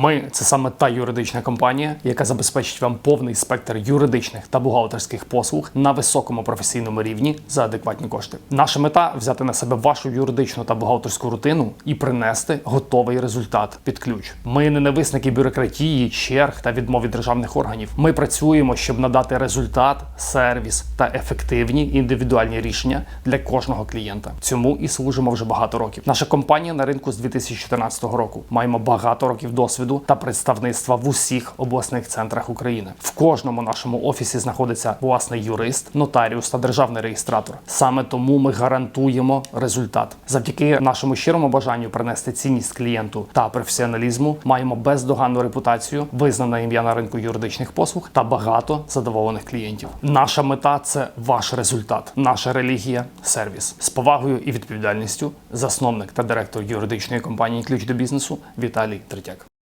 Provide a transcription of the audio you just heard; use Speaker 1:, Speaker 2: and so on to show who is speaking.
Speaker 1: Ми це саме та юридична компанія, яка забезпечить вам повний спектр юридичних та бухгалтерських послуг на високому професійному рівні за адекватні кошти. Наша мета взяти на себе вашу юридичну та бухгалтерську рутину і принести готовий результат під ключ. Ми не нависники бюрократії, черг та відмов від державних органів. Ми працюємо, щоб надати результат, сервіс та ефективні індивідуальні рішення для кожного клієнта. Цьому і служимо вже багато років. Наша компанія на ринку з 2014 року. Маємо багато років досвіду та представництва в усіх обласних центрах України. В кожному нашому офісі знаходиться власний юрист, нотаріус та державний реєстратор. Саме тому ми гарантуємо результат. Завдяки нашому щирому бажанню принести цінність клієнту та професіоналізму маємо бездоганну репутацію, визнане ім'я на ринку юридичних послуг та багато задоволених клієнтів. Наша мета це ваш результат, наша релігія сервіс. З повагою і відповідальністю засновник та директор юридичної компанії Ключ до бізнесу Віталій Третяк.